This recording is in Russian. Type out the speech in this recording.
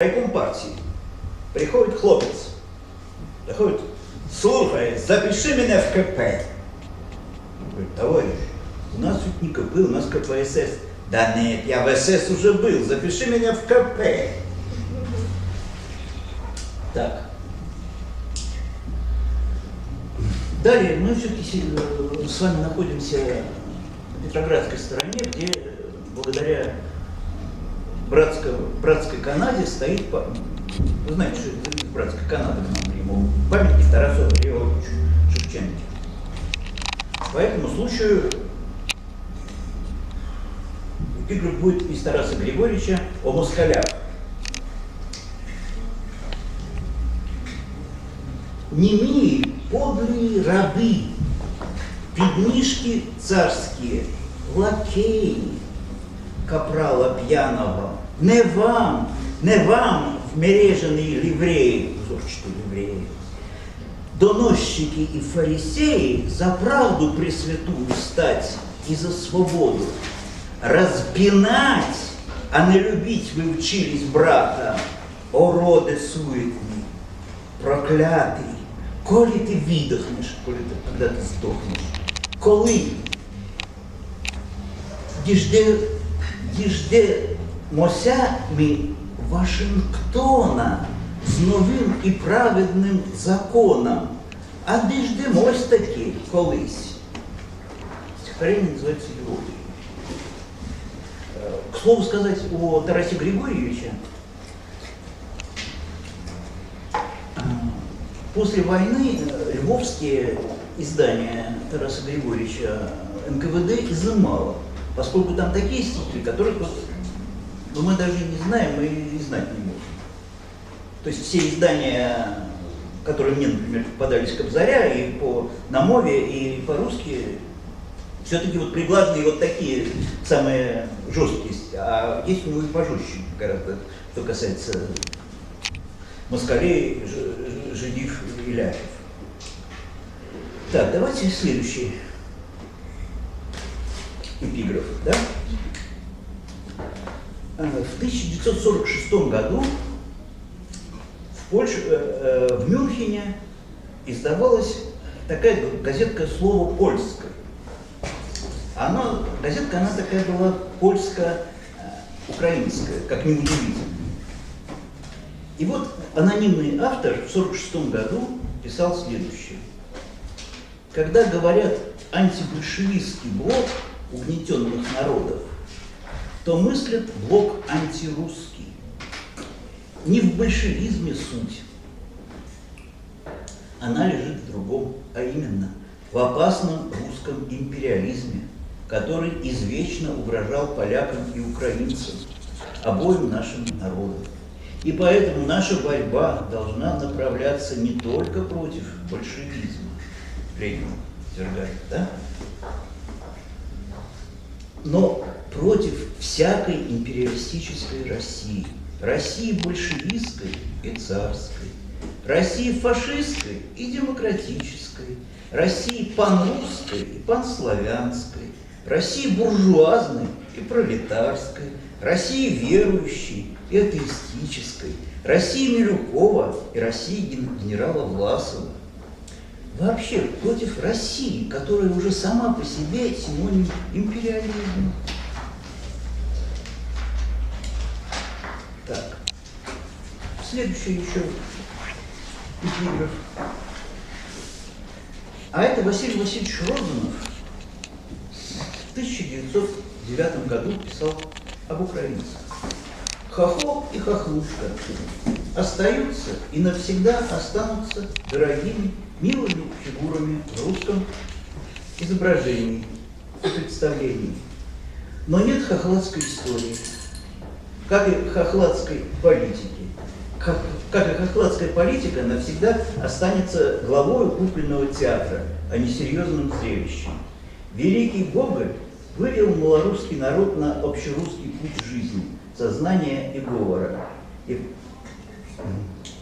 райком партии. Приходит хлопец. Заходит, слушай, запиши меня в КП. Говорит, товарищ, у нас тут не КП, у нас КПСС. Да нет, я в СС уже был, запиши меня в КП. Так. Далее мы все-таки с вами находимся на Петроградской стороне, где э, благодаря братской, братской Канаде стоит, вы знаете, что это братская Канада к нам приму, памятник Тарасу Григорьевичу Шевченке. По этому случаю эпиграф будет из Тараса Григорьевича о москалях. Немые подлые рабы, пивнишки царские, лакеи, капрала пьяного, не вам, не вам в мереженые ливреи, узорчатые ливреи, доносчики и фарисеи за правду пресвятую стать и за свободу, разбинать, а не любить вы учились брата, о роды суетный, проклятий, коли ти видохнеш, коли ти, когда ти здохнеш, коли діжде, діжде мося ми Вашингтона з новим і праведним законом, а діждемось таки колись. Стихотворение называется. Э, К слову сказать о Тарасе Григорьевиче, после войны львовские издания Тараса Григорьевича НКВД изымало, поскольку там такие стихи, которых ну, мы даже не знаем и и знать не можем. То есть все издания, которые мне, например, попадались Кобзаря и по на мове, и по-русски, все-таки вот приглаженные вот такие самые жесткие, а есть у него и пожестче гораздо, что касается москалей, жидив и ляхов. Так, давайте следующий эпиграф, да? Э, В 1946 году в Польше, э, э, в Мюнхене издавалась такая газетка «Слово польское». Она, газетка, она такая была польско-украинская, как ни удивительно. И вот анонимный автор в 1946 году писал следующее. Когда говорят антибольшевистский блок угнетенных народов, то мыслят блок антирусский. Не в большевизме суть. Она лежит в другом, а именно в опасном русском империализме, который извечно угрожал полякам и украинцам, обоим нашим народам. И поэтому наша борьба должна направляться не только против большевизма, Ленин свергает, да? Но против всякой империалистической России. России большевистской и царской, России фашистской и демократической, России панрусской и панславянской, России буржуазной и пролетарской, России верующей и атеистической, России Милюкова и России ген- генерала Власова. Вообще против России, которая уже сама по себе синоним империализма. Так, следующий еще эпиграф. А это Василий Васильевич Розанов в 1909 году писал об украинцах. Хохол и хохлушка остаются и навсегда останутся дорогими, милыми фигурами в русском изображении и представлении. Но нет хохладской истории, как и хохладской политики. Как, как и хохладская политика навсегда останется главой купленного театра, а не серьезным зрелищем. Великий Гоголь вывел малорусский народ на общерусский путь жизни, сознания и говора. И mm.